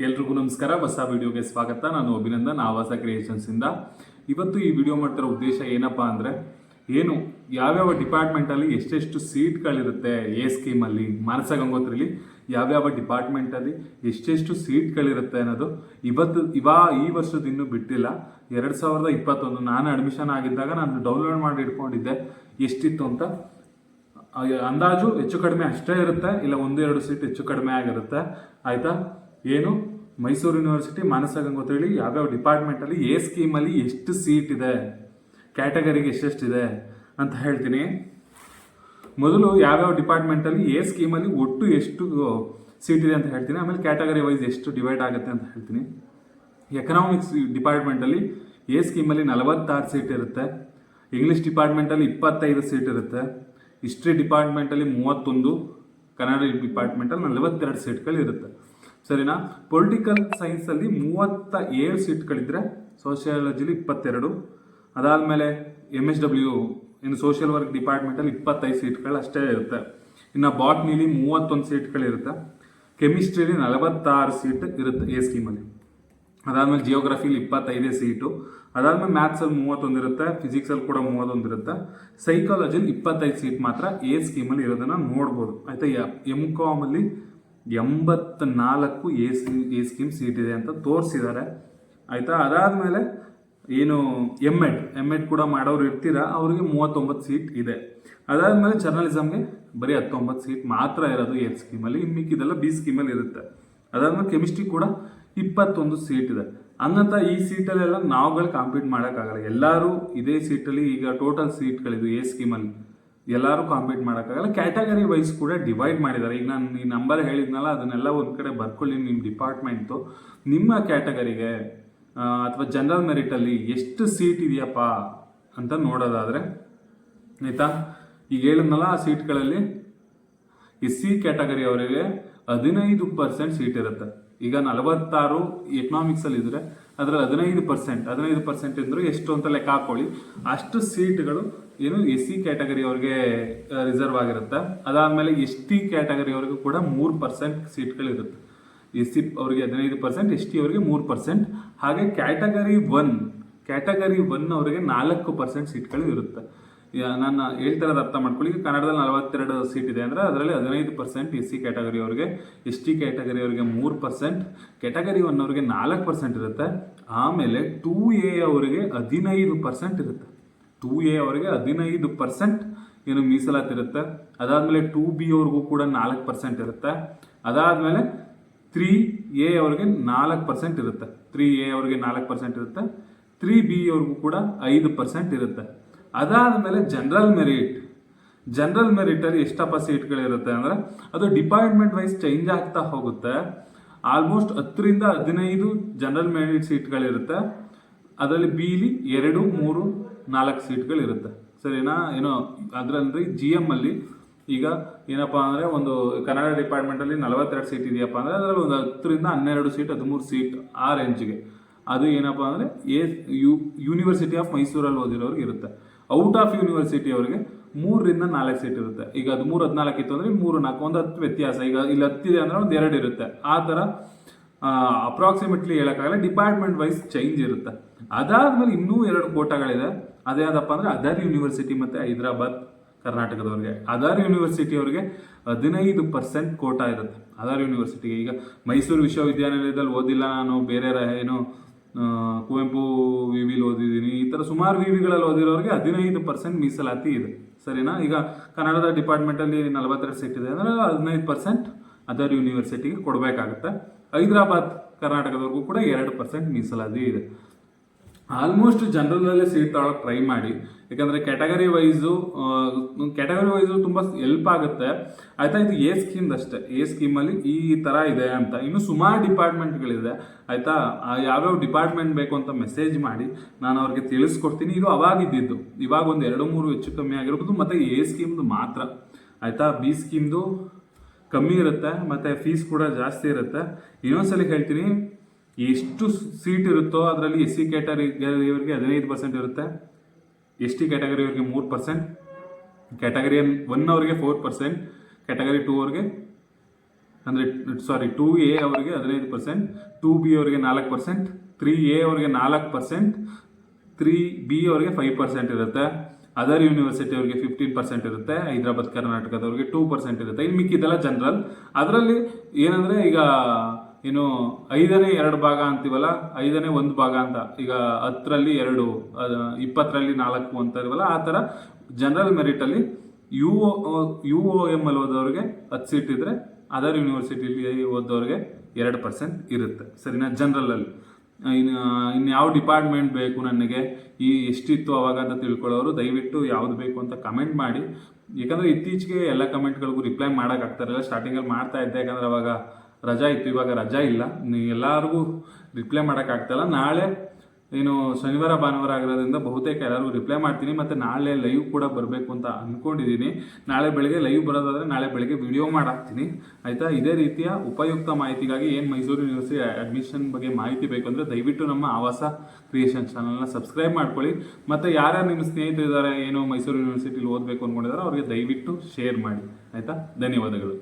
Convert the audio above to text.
ಎಲ್ರಿಗೂ ನಮಸ್ಕಾರ. ಹೊಸ ವಿಡಿಯೋಗೆ ಸ್ವಾಗತ. ನಾನು ಅಭಿನಂದನ್, ಆವಾಸ ಕ್ರಿಯೇಷನ್ಸ್ ಇಂದ. ಇವತ್ತು ಈ ವಿಡಿಯೋ ಮಾಡ್ತಿರೋ ಉದ್ದೇಶ ಏನಪ್ಪಾ ಅಂದ್ರೆ, ಏನು, ಯಾವ್ಯಾವ ಡಿಪಾರ್ಟ್ಮೆಂಟ್ ಅಲ್ಲಿ ಎಷ್ಟೆಷ್ಟು ಸೀಟ್ಗಳಿರುತ್ತೆ ಎ ಸ್ಕೀಮಲ್ಲಿ ಮಾನಸ ಗಂಗೋತ್ರಿಲಿ, ಯಾವ್ಯಾವ ಡಿಪಾರ್ಟ್ಮೆಂಟ್ ಅಲ್ಲಿ ಎಷ್ಟೆಷ್ಟು ಸೀಟ್ಗಳಿರುತ್ತೆ ಅನ್ನೋದು ಇವತ್ತು, ಇವಾ, ಈ ವರ್ಷದ ಇನ್ನೂ ಬಿಟ್ಟಿಲ್ಲ. ಎರಡ್ ಸಾವಿರದ ಇಪ್ಪತ್ತೊಂದು, ನಾನು ಅಡ್ಮಿಷನ್ ಆಗಿದ್ದಾಗ ನಾನು ಡೌನ್ಲೋಡ್ ಮಾಡಿ ಇಟ್ಕೊಂಡಿದ್ದೆ. ಎಷ್ಟಿತ್ತು ಅಂತ? ಅಂದಾಜು ಹೆಚ್ಚು ಕಡಿಮೆ ಅಷ್ಟೇ ಇರುತ್ತೆ. ಇಲ್ಲ, ಒಂದು, ಎರಡು ಸೀಟ್ ಹೆಚ್ಚು ಕಡಿಮೆ ಆಗಿರುತ್ತೆ. ಆಯ್ತಾ? ಏನು? ಮೈಸೂರು ಯೂನಿವರ್ಸಿಟಿ ಮಾನಸ ಗಂಗೋತ್ರಿಲಿ ಯಾವ್ಯಾವ ಡಿಪಾರ್ಟ್ಮೆಂಟಲ್ಲಿ ಎ ಸ್ಕೀಮಲ್ಲಿ ಎಷ್ಟು ಸೀಟ್ ಇದೆ? ಕ್ಯಾಟಗರಿಗೆ ಎಷ್ಟೆಷ್ಟಿದೆ ಅಂತ ಹೇಳ್ತೀನಿ. ಮೊದಲು ಯಾವ್ಯಾವ ಡಿಪಾರ್ಟ್ಮೆಂಟಲ್ಲಿ ಎ ಸ್ಕೀಮಲ್ಲಿ ಒಟ್ಟು ಎಷ್ಟು ಸೀಟ್ ಇದೆ ಅಂತ ಹೇಳ್ತೀನಿ. ಆಮೇಲೆ ಕ್ಯಾಟಗರಿ ವೈಸ್ ಎಷ್ಟು ಡಿವೈಡ್ ಆಗುತ್ತೆ ಅಂತ ಹೇಳ್ತೀನಿ. ಎಕನಾಮಿಕ್ಸ್ ಡಿಪಾರ್ಟ್ಮೆಂಟಲ್ಲಿ ಎ ಸ್ಕೀಮಲ್ಲಿ ನಲವತ್ತಾರು ಸೀಟ್ ಇರುತ್ತೆ. ಇಂಗ್ಲೀಷ್ ಡಿಪಾರ್ಟ್ಮೆಂಟಲ್ಲಿ ಇಪ್ಪತ್ತೈದು ಸೀಟ್ ಇರುತ್ತೆ. ಹಿಸ್ಟ್ರಿ ಡಿಪಾರ್ಟ್ಮೆಂಟಲ್ಲಿ ಮೂವತ್ತೊಂದು. ಕನ್ನಡ ಡಿಪಾರ್ಟ್ಮೆಂಟಲ್ಲಿ ನಲವತ್ತೆರಡು ಸೀಟ್ಗಳು ಇರುತ್ತೆ ಸರಿನಾ? ಪೊಲಿಟಿಕಲ್ ಸೈನ್ಸಲ್ಲಿ ಮೂವತ್ತ ಏಳು ಸೀಟ್ಗಳಿದ್ರೆ ಸೋಷಿಯಾಲಜಿಲಿ ಇಪ್ಪತ್ತೆರಡು. ಅದಾದಮೇಲೆ ಎಂ ಎಸ್ ಡಬ್ಲ್ಯೂ ಇನ್ನು ಸೋಷಿಯಲ್ ವರ್ಕ್ ಡಿಪಾರ್ಟ್ಮೆಂಟಲ್ಲಿ ಇಪ್ಪತ್ತೈದು ಸೀಟ್ಗಳು ಅಷ್ಟೇ ಇರುತ್ತೆ. ಇನ್ನು ಬಾಟ್ನಿಲಿ ಮೂವತ್ತೊಂದು ಸೀಟ್ಗಳಿರುತ್ತೆ. ಕೆಮಿಸ್ಟ್ರಿಲಿ ನಲವತ್ತಾರು ಸೀಟ್ ಇರುತ್ತೆ ಎ ಸ್ಕೀಮಲ್ಲಿ ಅದಾದಮೇಲೆ ಜಿಯೋಗ್ರಫಿಲಿ ಇಪ್ಪತ್ತೈದೇ ಸೀಟು. ಅದಾದಮೇಲೆ ಮ್ಯಾಥ್ಸಲ್ಲಿ ಮೂವತ್ತೊಂದು ಇರುತ್ತೆ ಫಿಸಿಕ್ಸಲ್ಲಿ ಕೂಡ ಮೂವತ್ತೊಂದು ಇರುತ್ತೆ. ಸೈಕಾಲಜಿಲಿ ಇಪ್ಪತ್ತೈದು ಸೀಟ್ ಮಾತ್ರ ಎ ಸ್ಕೀಮಲ್ಲಿ ಇರೋದನ್ನ ನೋಡ್ಬೋದು. ಆಯ್ತಾ ಎಂ ಕಾಮಲ್ಲಿ ಎಂಬತ್ನಾಲ್ಕು A C, A scheme seat ಇದೆ ಅಂತ ತೋರಿಸಿದ್ದಾರೆ ಆಯಿತಾ? ಅದಾದಮೇಲೆ ಏನು ಎಂ ಎಡ್ ಎಂ ಎಡ್ ಕೂಡ ಮಾಡೋರು ಇರ್ತೀರಾ? ಅವರಿಗೆ ಮೂವತ್ತೊಂಬತ್ತು ಸೀಟ್ ಇದೆ. ಅದಾದಮೇಲೆ ಜರ್ನಲಿಸಮ್ಗೆ ಬರೀ ಹತ್ತೊಂಬತ್ತು ಸೀಟ್ ಮಾತ್ರ ಇರೋದು ಎ ಸ್ಕೀಮಲ್ಲಿ. ಇನ್ನು ಮಿಕ್ಕಿದೆಲ್ಲ ಬಿ ಸ್ಕೀಮಲ್ಲಿ ಇರುತ್ತೆ. ಅದಾದಮೇಲೆ ಕೆಮಿಸ್ಟ್ರಿ ಕೂಡ ಇಪ್ಪತ್ತೊಂದು ಸೀಟ್ ಇದೆ. ಹಂಗಂತ ಈ ಸೀಟಲ್ಲೆಲ್ಲ ನಾವುಗಳು ಕಾಂಪೀಟ್ ಮಾಡೋಕ್ಕಾಗಲ್ಲ. ಎಲ್ಲರೂ ಇದೇ ಸೀಟಲ್ಲಿ ಈಗ ಟೋಟಲ್ ಸೀಟ್ಗಳಿದು ಎ ಸ್ಕೀಮಲ್ಲಿ. ಎಲ್ಲರೂ ಕಾಂಪೀಟ್ ಮಾಡೋಕ್ಕಾಗಲ್ಲ. ಕ್ಯಾಟಗರಿ ವೈಸ್ ಕೂಡ ಡಿವೈಡ್ ಮಾಡಿದ್ದಾರೆ. ಈಗ ನಾನು ಈ ನಂಬರ್ ಹೇಳಿದ್ನಲ್ಲ, ಅದನ್ನೆಲ್ಲ ಒಂದು ಕಡೆ ಬರ್ಕೊಳ್ಳಿ ನಿಮ್ಮ ಡಿಪಾರ್ಟ್ಮೆಂಟು ನಿಮ್ಮ ಕ್ಯಾಟಗರಿಗೆ ಅಥವಾ ಜನರಲ್ ಮೆರಿಟಲ್ಲಿ ಎಷ್ಟು ಸೀಟ್ ಇದೆಯಪ್ಪ ಅಂತ ನೋಡೋದಾದರೆ, ಆಯಿತಾ? ಈಗ ಹೇಳಿದ್ನಲ್ಲ ಆ ಸೀಟ್ಗಳಲ್ಲಿ ಎಸ್ ಸಿ ಕ್ಯಾಟಗರಿ ಅವರಿಗೆ ಹದಿನೈದು ಪರ್ಸೆಂಟ್ ಸೀಟ್ ಇರುತ್ತೆ. ಈಗ ನಲವತ್ತಾರು ಎಕನಾಮಿಕ್ಸ್ ಅಲ್ಲಿ ಇದ್ರೆ ಅದರಲ್ಲಿ ಹದಿನೈದು ಪರ್ಸೆಂಟ್ ಹದಿನೈದು ಪರ್ಸೆಂಟ್ ಅಂದ್ರೆ ಎಷ್ಟು ಅಂತ ಲೆಕ್ಕ ಹಾಕೊಳ್ಳಿ. ಅಷ್ಟು ಸೀಟ್ಗಳು ಏನು ಎಸ್ ಸಿ ಕ್ಯಾಟಗರಿ ಅವ್ರಿಗೆ ರಿಸರ್ವ್ ಆಗಿರುತ್ತೆ. ಅದಾದಮೇಲೆ ಎಸ್ ಟಿ ಕ್ಯಾಟಗರಿ ಅವ್ರಿಗೂ ಕೂಡ ಮೂರು ಪರ್ಸೆಂಟ್ ಸೀಟ್ಗಳಿರುತ್ತೆ. ಎಸ್ ಸಿ ಅವರಿಗೆ ಹದಿನೈದು ಪರ್ಸೆಂಟ್ ಎಸ್ ಟಿ ಅವರಿಗೆ ಮೂರು ಪರ್ಸೆಂಟ್ ಹಾಗೆ ಕ್ಯಾಟಗರಿ ಒನ್ ಕ್ಯಾಟಗರಿ ಒನ್ ಅವರಿಗೆ ನಾಲ್ಕು ಪರ್ಸೆಂಟ್ ಸೀಟ್ಗಳು ಇರುತ್ತೆ. ನಾನು ಹೇಳ್ತಿರೋದು ಅರ್ಥ ಮಾಡ್ಕೊಳ್ಳಿ. ಕನ್ನಡದಲ್ಲಿ ನಲವತ್ತೆರಡು ಸೀಟ್ ಇದೆ ಅಂದರೆ ಅದರಲ್ಲಿ ಹದಿನೈದು ಪರ್ಸೆಂಟ್ ಎಸ್ ಸಿ ಕ್ಯಾಟಗರಿ ಅವರಿಗೆ ಎಸ್ ಟಿ ಕ್ಯಾಟಗರಿ ಅವರಿಗೆ ಮೂರು ಪರ್ಸೆಂಟ್ ಕ್ಯಾಟಗರಿ ಒನ್ ಅವರಿಗೆ ನಾಲ್ಕು ಪರ್ಸೆಂಟ್ ಇರುತ್ತೆ. ಆಮೇಲೆ ಟೂ ಎ ಅವರಿಗೆ ಹದಿನೈದು ಪರ್ಸೆಂಟ್ ಇರುತ್ತೆ. ಟೂ ಎ ಅವರಿಗೆ ಹದಿನೈದು ಪರ್ಸೆಂಟ್ ಏನು ಮೀಸಲಾತಿರುತ್ತೆ ಅದಾದಮೇಲೆ ಟೂ ಬಿ ಅವ್ರಿಗೂ ಕೂಡ ನಾಲ್ಕು ಪರ್ಸೆಂಟ್ ಇರುತ್ತೆ. ಅದಾದಮೇಲೆ ತ್ರೀ ಎ ಅವ್ರಿಗೆ ನಾಲ್ಕು ಪರ್ಸೆಂಟ್ ಇರುತ್ತೆ. ತ್ರೀ ಎ ಅವ್ರಿಗೆ ನಾಲ್ಕು ಪರ್ಸೆಂಟ್ ಇರುತ್ತೆ. ತ್ರೀ ಬಿ ಅವ್ರಿಗೂ ಕೂಡ ಐದು ಪರ್ಸೆಂಟ್ ಇರುತ್ತೆ. ಅದಾದಮೇಲೆ ಜನರಲ್ ಮೆರಿಟ್ ಜನರಲ್ ಮೆರಿಟಲ್ಲಿ ಎಷ್ಟಪ್ಪ ಸೀಟ್ಗಳಿರುತ್ತೆ ಅಂದರೆ ಅದು ಡಿಪಾರ್ಟ್ಮೆಂಟ್ ವೈಸ್ ಚೇಂಜ್ ಆಗ್ತಾ ಹೋಗುತ್ತೆ. ಆಲ್ಮೋಸ್ಟ್ ಹತ್ತರಿಂದ ಹದಿನೈದು ಜನರಲ್ ಮೆರಿಟ್ ಸೀಟ್ಗಳಿರುತ್ತೆ ಅದರಲ್ಲಿ ಬಿಲಿ ಎರಡು, ಮೂರು, ನಾಲ್ಕು ಸೀಟ್ಗಳಿರುತ್ತೆ ಸರಿನಾ? ಏನೋ ಅದರಲ್ಲಿ ಜಿ ಎಂ ಅಲ್ಲಿ ಈಗ ಏನಪ್ಪಾ ಅಂದರೆ ಒಂದು ಕನ್ನಡ ಡಿಪಾರ್ಟ್ಮೆಂಟಲ್ಲಿ ನಲವತ್ತೆರಡು ಸೀಟ್ ಇದೆಯಪ್ಪ ಅಂದರೆ ಅದರಲ್ಲಿ ಒಂದು ಹತ್ತರಿಂದ ಹನ್ನೆರಡು ಸೀಟ್ ಹದಿಮೂರು ಸೀಟ್ ಆ ರೇಂಜ್ಗೆ ಅದು ಏನಪ್ಪ ಅಂದರೆ ಎ ಯು ಯೂನಿವರ್ಸಿಟಿ ಆಫ್ ಮೈಸೂರಲ್ಲಿ ಓದಿರೋರಿಗೆ ಇರುತ್ತೆ. ಔಟ್ ಆಫ್ ಯೂನಿವರ್ಸಿಟಿ ಅವರಿಗೆ ಮೂರರಿಂದ ನಾಲ್ಕು ಸೀಟ್ ಇರುತ್ತೆ. ಈಗ ಅದು ಮೂರು ಹದಿನಾಲ್ಕು ಇತ್ತು ಅಂದರೆ ಮೂರು, ನಾಲ್ಕು, ಒಂದು ಹತ್ತು ವ್ಯತ್ಯಾಸ. ಈಗ ಇಲ್ಲಿ ಹತ್ತಿದೆ ಅಂದರೆ ಒಂದು ಎರಡು ಇರುತ್ತೆ. ಆ ಥರ ಅಪ್ರಾಕ್ಸಿಮೇಟ್ಲಿ ಹೇಳೋಕ್ಕಾಗಲ್ಲ. ಡಿಪಾರ್ಟ್ಮೆಂಟ್ ವೈಸ್ ಚೇಂಜ್ ಇರುತ್ತೆ. ಅದಾದ್ಮೇಲೆ ಇನ್ನೂ ಎರಡು ಕೋಟಾಗಳಿದೆ. ಅದೇನಪ್ಪ ಅಂದ್ರೆ ಅದರ್ ಯೂನಿವರ್ಸಿಟಿ ಮತ್ತು ಹೈದರಾಬಾದ್, ಕರ್ನಾಟಕದವ್ರಿಗೆ. ಅದರ್ ಯೂನಿವರ್ಸಿಟಿ ಅವರಿಗೆ ಹದಿನೈದು ಪರ್ಸೆಂಟ್ ಕೋಟಾ ಇರುತ್ತೆ. ಅದರ್ ಯೂನಿವರ್ಸಿಟಿಗೆ ಈಗ ಮೈಸೂರು ವಿಶ್ವವಿದ್ಯಾನಿಲಯದಲ್ಲಿ ಓದಿಲ್ಲ ನಾನು. ಬೇರೆ ಏನು ಕುವೆಂಪು ವಿ ಓದಿ ಥರ ಸುಮಾರು ವಿ ವಿಗಳಲ್ಲಿ ಓದಿರೋರಿಗೆ ಹದಿನೈದು ಪರ್ಸೆಂಟ್ ಮೀಸಲಾತಿ ಇದೆ. ಸರಿನಾ? ಈಗ ಕನ್ನಡದ ಡಿಪಾರ್ಟ್ಮೆಂಟಲ್ಲಿ ನಲವತ್ತೆರಡು ಸೀಟ್ ಇದೆ. ಅಂದರೆ ಹದಿನೈದು ಪರ್ಸೆಂಟ್ ಅದರ್ ಯೂನಿವರ್ಸಿಟಿಗೆ ಕೊಡಬೇಕಾಗುತ್ತೆ. ಹೈದರಾಬಾದ್ ಕರ್ನಾಟಕದವರೆಗೂ ಕೂಡ ಎರಡು ಪರ್ಸೆಂಟ್ ಮೀಸಲಾತಿ ಇದೆ. ಆಲ್ಮೋಸ್ಟ್ ಜನರಲ್ಲೇ ಸೀಟ್ ತಗೊಳಕ್ಕೆ ಟ್ರೈ ಮಾಡಿ. ಯಾಕಂದರೆ ಕ್ಯಾಟಗರಿ ವೈಸು ಕ್ಯಾಟಗರಿ ವೈಸು ತುಂಬ ಹೆಲ್ಪ್ ಆಗುತ್ತೆ. ಆಯಿತಾ, ಇದು ಎ ಸ್ಕೀಮ್ ಅಷ್ಟೇ ಎ ಸ್ಕೀಮಲ್ಲಿ ಈ ಥರ ಇದೆ ಅಂತ. ಇನ್ನು ಸುಮಾರು ಡಿಪಾರ್ಟ್ಮೆಂಟ್ಗಳಿದೆ ಆಯಿತಾ ಯಾವ್ಯಾವ ಡಿಪಾರ್ಟ್ಮೆಂಟ್ ಬೇಕು ಅಂತ ಮೆಸೇಜ್ ಮಾಡಿ ನಾನು ಅವ್ರಿಗೆ ತಿಳಿಸ್ಕೊಡ್ತೀನಿ. ಇದು ಅವಾಗಿದ್ದಿದ್ದು. ಇವಾಗ ಒಂದು ಎರಡು ಮೂರು ಹೆಚ್ಚು ಕಮ್ಮಿ ಆಗಿರ್ಬೋದು, ಮತ್ತು ಎ ಸ್ಕೀಮ್ದು ಮಾತ್ರ. ಆಯಿತಾ ಬಿ ಸ್ಕೀಮ್ದು ಕಮ್ಮಿ ಇರುತ್ತೆ, ಮತ್ತು ಫೀಸ್ ಕೂಡ ಜಾಸ್ತಿ ಇರುತ್ತೆ. ಇನ್ನೊಂದ್ಸಲಿ ಹೇಳ್ತೀನಿ ಎಷ್ಟು ಸೀಟ್ ಇರುತ್ತೋ ಅದರಲ್ಲಿ ಎಸ್ ಸಿ ಕ್ಯಾಟಗರಿಯವರಿಗೆ ಹದಿನೈದು ಪರ್ಸೆಂಟ್ ಇರುತ್ತೆ. ಎಸ್ ಟಿ ಕ್ಯಾಟಗರಿಯವರಿಗೆ ಮೂರು ಪರ್ಸೆಂಟ್ ಕ್ಯಾಟಗರಿ ಒನ್ ಅವರಿಗೆ ಫೋರ್ ಪರ್ಸೆಂಟ್ ಕ್ಯಾಟಗರಿ ಟೂ ಅವರಿಗೆ ಅಂದರೆ ಸಾರಿ ಟೂ ಎ ಅವರಿಗೆ ಹದಿನೈದು ಪರ್ಸೆಂಟ್ ಟೂ ಬಿ ಅವರಿಗೆ ನಾಲ್ಕು ಪರ್ಸೆಂಟ್ ತ್ರೀ ಎ ಅವರಿಗೆ ನಾಲ್ಕು ಪರ್ಸೆಂಟ್ ತ್ರೀ ಬಿ ಅವರಿಗೆ ಫೈವ್ ಪರ್ಸೆಂಟ್ ಇರುತ್ತೆ. ಅದರ್ ಯೂನಿವರ್ಸಿಟಿ ಅವರಿಗೆ ಫಿಫ್ಟೀನ್ ಪರ್ಸೆಂಟ್ ಇರುತ್ತೆ. ಹೈದರಾಬಾದ್ ಕರ್ನಾಟಕದವ್ರಿಗೆ ಟೂ ಪರ್ಸೆಂಟ್ ಇರುತ್ತೆ. ಇನ್ನು ಮಿಕ್ಕಿದೆಲ್ಲ ಜನರಲ್ ಅದರಲ್ಲಿ ಏನಂದರೆ ಈಗ ಏನು ಐದನೇ ಎರಡು ಭಾಗ ಅಂತೀವಲ್ಲ, ಐದನೇ ಒಂದು ಭಾಗ ಅಂತ. ಈಗ ಹತ್ತರಲ್ಲಿ ಎರಡು ಇಪ್ಪತ್ತರಲ್ಲಿ ನಾಲ್ಕು ಅಂತ ಇರುವಲ್ಲ, ಆ ಥರ general ಮೆರಿಟಲ್ಲಿ U O U O M ಅಲ್ಲಿ ಓದೋರಿಗೆ ಹತ್ತು ಸೀಟ್ ಇದ್ದರೆ ಅದರ್ ಯೂನಿವರ್ಸಿಟಿಲಿ ಓದೋರಿಗೆ ಎರಡು ಪರ್ಸೆಂಟ್ ಇರುತ್ತೆ. ಸರಿನಾ? ಜನರಲಲ್ಲಿ ಇನ್ನು ಇನ್ನು ಯಾವ ಡಿಪಾರ್ಟ್ಮೆಂಟ್ ಬೇಕು ನನಗೆ? ಈ ಎಷ್ಟಿತ್ತು ಅವಾಗ ಅಂತ ತಿಳ್ಕೊಳ್ಳೋರು ದಯವಿಟ್ಟು ಯಾವ್ದು ಬೇಕು ಅಂತ ಕಮೆಂಟ್ ಮಾಡಿ. ಯಾಕಂದರೆ ಇತ್ತೀಚೆಗೆ ಎಲ್ಲ ಕಮೆಂಟ್ಗಳಿಗೂ ರಿಪ್ಲೈ ಮಾಡೋಕ್ಕಾಗ್ತಾರಲ್ಲ ಸ್ಟಾರ್ಟಿಂಗಲ್ಲಿ ಮಾಡ್ತಾ ಇದ್ದೆ, ಯಾಕಂದರೆ ಅವಾಗ ರಜಾ ಇತ್ತು, ಇವಾಗ ರಜಾ ಇಲ್ಲ. ಎಲ್ಲರಿಗೂ ರಿಪ್ಲೈ ಮಾಡೋಕ್ಕಾಗ್ತಾಯಿಲ್ಲ ನಾಳೆ ಏನು ಶನಿವಾರ, ಭಾನುವಾರ ಆಗಿರೋದ್ರಿಂದ ಬಹುತೇಕ ಎಲ್ಲರಿಗೂ ರಿಪ್ಲೈ ಮಾಡ್ತೀನಿ. ಮತ್ತು ನಾಳೆ ಲೈವ್ ಕೂಡ ಬರಬೇಕು ಅಂತ ಅಂದ್ಕೊಂಡಿದ್ದೀನಿ ನಾಳೆ ಬೆಳಗ್ಗೆ ಲೈವ್ ಬರೋದಾದರೆ ನಾಳೆ ಬೆಳಗ್ಗೆ ವಿಡಿಯೋ ಮಾಡಾಕ್ತೀನಿ. ಆಯಿತಾ? ಇದೇ ರೀತಿಯ ಉಪಯುಕ್ತ ಮಾಹಿತಿಗಾಗಿ ಏನು ಮೈಸೂರು ಯೂನಿವರ್ಸಿಟಿ ಅಡ್ಮಿಷನ್ ಬಗ್ಗೆ ಮಾಹಿತಿ ಬೇಕು ಅಂದರೆ ದಯವಿಟ್ಟು ನಮ್ಮ ಆವಾಸ ಕ್ರಿಯೇಷನ್ ಚಾನಲ್ನ ಸಬ್ಸ್ಕ್ರೈಬ್ ಮಾಡ್ಕೊಳ್ಳಿ. ಮತ್ತು ಯಾರ್ಯಾರು ನಿಮ್ಮ ಸ್ನೇಹಿತರಿದ್ದಾರೆ, ಏನು ಮೈಸೂರು ಯೂನಿವರ್ಸಿಟಿಲಿ ಓದಬೇಕು ಅಂದ್ಕೊಂಡಿದ್ದಾರೆ ಅವರಿಗೆ ದಯವಿಟ್ಟು ಶೇರ್ ಮಾಡಿ. ಆಯಿತಾ? ಧನ್ಯವಾದಗಳು.